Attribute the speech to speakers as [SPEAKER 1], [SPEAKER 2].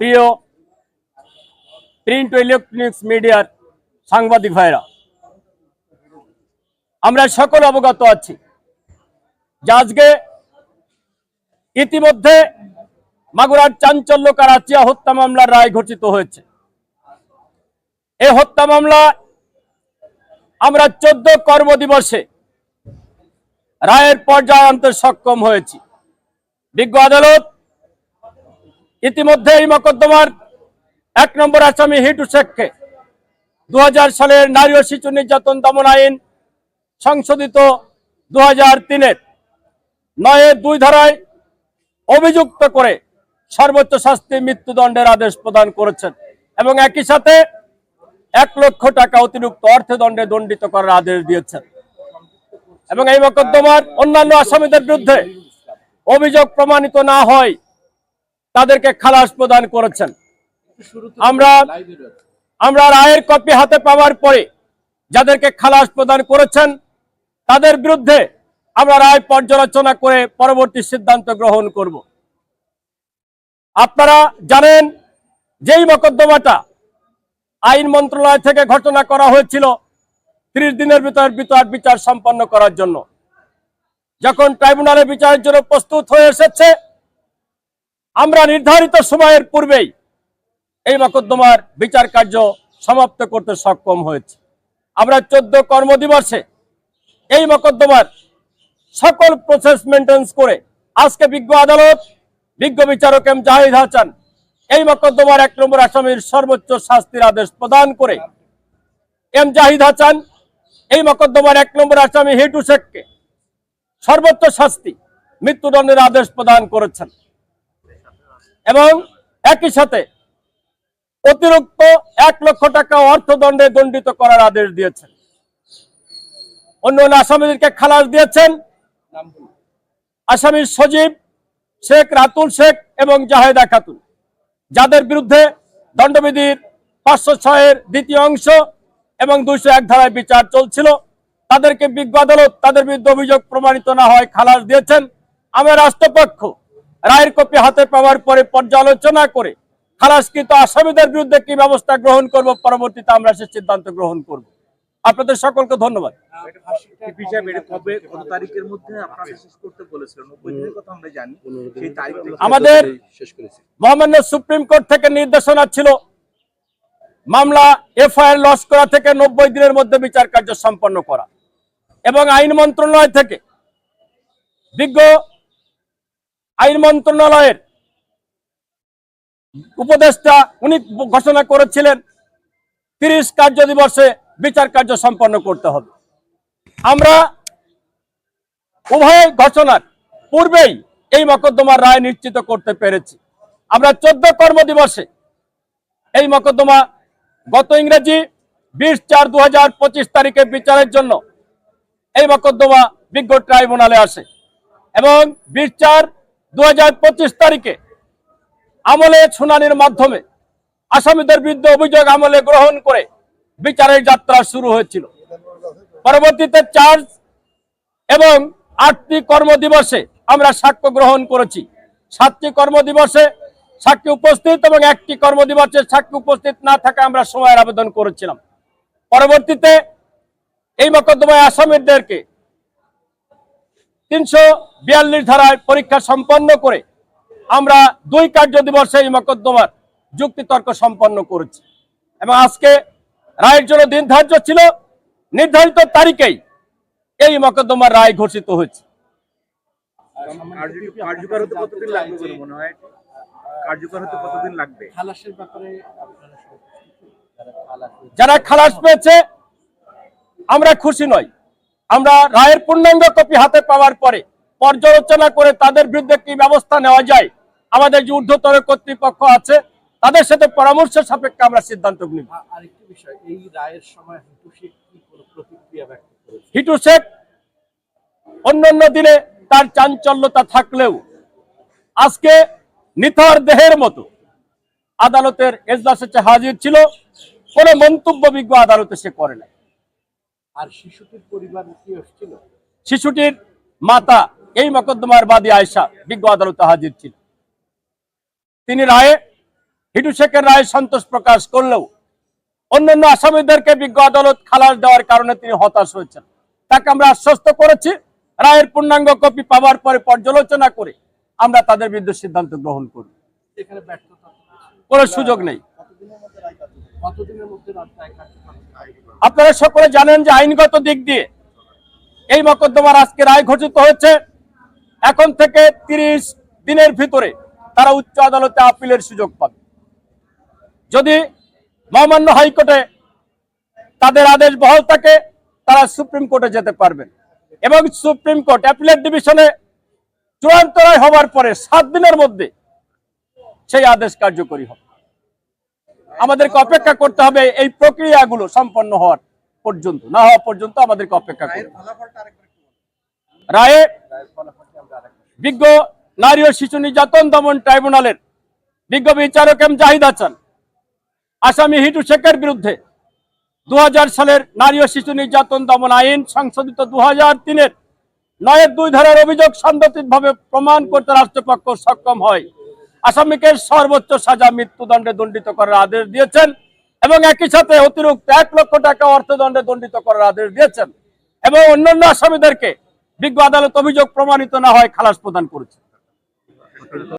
[SPEAKER 1] প্রিয় প্রিন্ট ও ইলেকট্রনিক্স মিডিয়ার সাংবাদিক ভাইরা, আমরা সকল অবগত আছি যে আজকে ইতিমধ্যে মাগুরার চাঞ্চল্যকার আচিয়া হত্যা মামলার রায় ঘোষিত হয়েছে। এই হত্যা মামলা আমরা চোদ্দ কর্মদিবসে রায়ের পর্যায়ে আনতে সক্ষম হয়েছি। বিজ্ঞ আদালত, ইতিমধ্যে এই মকদ্দমার এক নম্বর আসামি হিটু শেখকে দু সালের নারী ও শিশু নির্যাতন দমন আইন সংশোধিত দু হাজার তিনের নয়ের দুই ধারায় অভিযুক্ত করে সর্বোচ্চ শাস্তি মৃত্যুদণ্ডের আদেশ প্রদান করেছেন এবং একই সাথে এক লক্ষ টাকা অতিরিক্ত অর্থদণ্ডে দণ্ডিত করার আদেশ দিয়েছেন। এবং এই মকদ্দমার অন্যান্য আসামিদের বিরুদ্ধে অভিযোগ প্রমাণিত না হয়, তাদেরকে খালাস প্রদান করেছেন। আমরা আমরা রায়ের কপি হাতে পাওয়ার পরে যাদেরকে খালাস প্রদান করেছেন, তাদের বিরুদ্ধে আমরা রায় পর্যালোচনা করে পরবর্তী সিদ্ধান্ত গ্রহণ করব। আপনারা জানেন, যেই মকদ্দমাটা আইন মন্ত্রণালয় থেকে ঘোষণা করা হয়েছিল, ত্রিশ দিনের ভিতর বিচার সম্পন্ন করার জন্য। যখন ট্রাইব্যুনালে বিচারের জন্য প্রস্তুত হয়ে এসেছে, আমরা নির্ধারিত সময়ের পূর্বেই এই মকদ্দমার বিচার কার্য সমাপ্ত করতে সক্ষম হয়েছে। আমরা চোদ্দ কর্মদিবসে এই মকদ্দমার সকল প্রসেস মেনটেন্স করে আজকে বিজ্ঞ আদালত, বিজ্ঞ বিচারক এম জাহিদ হাসান এই মকদ্দমার এক নম্বর আসামির সর্বোচ্চ শাস্তির আদেশ প্রদান করে এম জাহিদ হাসান এই মকদ্দমার এক নম্বর আসামি হিটু শেখকে সর্বোচ্চ শাস্তি মৃত্যুদণ্ডের আদেশ প্রদান করেছেন। এবং একই সাথে অতিরিক্ত এক লক্ষ টাকা অর্থদণ্ডে দণ্ডিত করার আদেশ দিয়েছেন। অন্য অন্য আসামিদেরকে খালাস দিয়েছেন। আসামির সজীব শেখ, রাতুল শেখ এবং জাহেদা খাতুন। যাদের বিরুদ্ধে দণ্ডবিধির পাঁচশো ছয়ের দ্বিতীয় অংশ এবং দুইশো এক ধারায় বিচার চলছিল। তাদেরকে বিজ্ঞ আদালত, তাদের বিরুদ্ধে অভিযোগ প্রমাণিত না হয় খালাস দিয়েছেন। আমরা রাষ্ট্রপক্ষ রায়ের কপি হাতে পাওয়ার পরে পর্যালোচনা করে খালাসকৃত আসামিদের বিরুদ্ধে কি ব্যবস্থা গ্রহণ করব, পরবর্তীতে আমরা সে সিদ্ধান্ত গ্রহণ করব। আপনাদের সকলকে ধন্যবাদ। আমাদের মহামান্য সুপ্রিম কোর্ট থেকে নির্দেশনা ছিল, মামলা এফআইআর লস করা থেকে নব্বই দিনের মধ্যে বিচার কার্য সম্পন্ন করা। এবং আইন মন্ত্রণালয় থেকে, বিজ্ঞ আইন মন্ত্রণালয়ের উপদেষ্টা উনি ঘোষণা করেছিলেন, তিরিশ কার্য দিবসে বিচার কার্য সম্পন্ন করতে হবে। আমরা উভয় ঘোষণার পূর্বেই এই মকদ্দমার রায় নিশ্চিত করতে পেরেছি। আমরা চোদ্দ কর্মদিবসে এই মকদ্দমা গত ইংরেজি বিশ চার দু তারিখে বিচারের জন্য এই মকদ্দমা বিজ্ঞ ট্রাইব্যুনালে আসে এবং বিশ চার দু তারিখে আমলে শুনানির মাধ্যমে আসামিদের বিরুদ্ধে অভিযোগ আমলে গ্রহণ করে বিচারের যাত্রা শুরু হয়েছিল। পরবর্তীতে চার্জ এবং আটটি কর্মদিবসে আমরা সাক্ষ্য গ্রহণ করেছি। সাতটি কর্মদিবসে সাক্ষী উপস্থিত এবং একটি কর্মদিবসে সাক্ষী উপস্থিত না থাকা আমরা সময়ের আবেদন করেছিলাম। পরবর্তীতে এই মকদ্দমায় আসামিদেরকে তিনশো বিয়াল্লিশ ধারায় পরীক্ষা সম্পন্ন করে আমরা দুই কার্য দিবসে এই মকদ্দমার যুক্তিতর্ক সম্পন্ন করেছি। এবং আজকে রায়ের জন্য দিন ধার্য ছিল নির্ধারিত তারিখেই এই মকদ্দমার রায় ঘোষিত হয়েছে।
[SPEAKER 2] কার্য- কার্যকর হতে কতদিন লাগবে বলে মনে হয়? কার্যকর হতে কতদিন লাগবে?
[SPEAKER 3] খালাসের ব্যাপারে আপনারা সব- যারা খালাস হয়েছে,
[SPEAKER 1] যারা খালাস পেয়েছে আমরা খুশি নই। আমরা রায়ের পূর্ণাঙ্গ কপি হাতে পাওয়ার পরে পর্যালোচনা করে তাদের বিরুদ্ধে কি ব্যবস্থা নেওয়া যায় আমাদের যে ঊর্ধ্বতর কর্তৃপক্ষ আছে তাদের সাথে পরামর্শ সাপেক্ষে আমরা সিদ্ধান্ত নিব।
[SPEAKER 3] আরেকটি বিষয় এই রায়ের সময় হিটু শেখ কি কোনো প্রতিক্রিয়া ব্যক্ত করেছে?
[SPEAKER 1] হিটু শেখ অন্যান্য দিনে তার চাঞ্চল্যতা থাকলেও আজকে নিথর দেহের মতো আদালতের এজলাসে হাজির ছিল কোনো মন্তব্য বিজ্ঞ আদালতে সে করে নাই।
[SPEAKER 3] আর শিশুটির পরিবার কি এসেছিল?
[SPEAKER 1] শিশুটির মাতা এই মকদ্দমার বাদী আয়সা বিজ্ঞ আদালতে হাজির ছিল। তিনি রায়ে হিটু শেখের রায় সন্তোষ প্রকাশ করলেও অন্যান্য আসামিদেরকে বিজ্ঞ আদালত খালাস দেওয়ার কারণে তিনি হতাশ হয়েছেন। তাকে আমরা আশ্বস্ত করেছি রায়ের পূর্ণাঙ্গ কপি পাওয়ার পরে পর্যালোচনা করে আমরা তাদের বিরুদ্ধে সিদ্ধান্ত গ্রহণ করি
[SPEAKER 3] এখানে ব্যর্থতা
[SPEAKER 1] কোনো সুযোগ নেই
[SPEAKER 3] কতদিনের মধ্যে রায় কার্যকর হবে?
[SPEAKER 1] আপনারা সকলে জানেন যে আইনগত দিক দিয়ে এই মকদ্দমার আজকে রায় ঘোষিত হয়েছে। এখন থেকে তিরিশ দিনের ভিতরে তারা উচ্চ আদালতে আপিলের সুযোগ পাবে। যদি মহামান্য হাইকোর্টে তাদের আদেশ বহাল থাকে, তারা সুপ্রিম কোর্টে যেতে পারবেন। এবং সুপ্রিম কোর্ট অ্যাপিলেট ডিভিশনে চূড়ান্ত রায় হবার পরে সাত দিনের মধ্যে সেই আদেশ কার্যকরী হবে। আমাদেরকে অপেক্ষা করতে হবে এই প্রক্রিয়াগুলো সম্পন্ন হওয়ার পর্যন্ত, না হওয়া পর্যন্ত আমাদেরকে অপেক্ষা করতে। রায়ে বিজ্ঞ নারী ও শিশু নির্যাতন দমন ট্রাইব্যুনালের বিজ্ঞ বিচারক এম জাহিদ হাসান, আসামি হিটু শেখের বিরুদ্ধে দু হাজার সালের নারী ও শিশু নির্যাতন দমন আইন সংশোধিত দু হাজার তিনের নয়ের দুই ধারার অভিযোগ সাংগতিকভাবে প্রমাণ করতে রাষ্ট্রপক্ষ সক্ষম হয় আসামিকে সর্বোচ্চ সাজা মৃত্যুদণ্ডে দণ্ডিত করার আদেশ দিয়েছেন এবং একই সাথে অতিরিক্ত এক লক্ষ টাকা অর্থদণ্ডে দণ্ডিত করার আদেশ দিয়েছেন এবং অন্যান্য আসামিদেরকে বিজ্ঞ আদালত অভিযোগ প্রমাণিত না হয় খালাস প্রদান করেছে।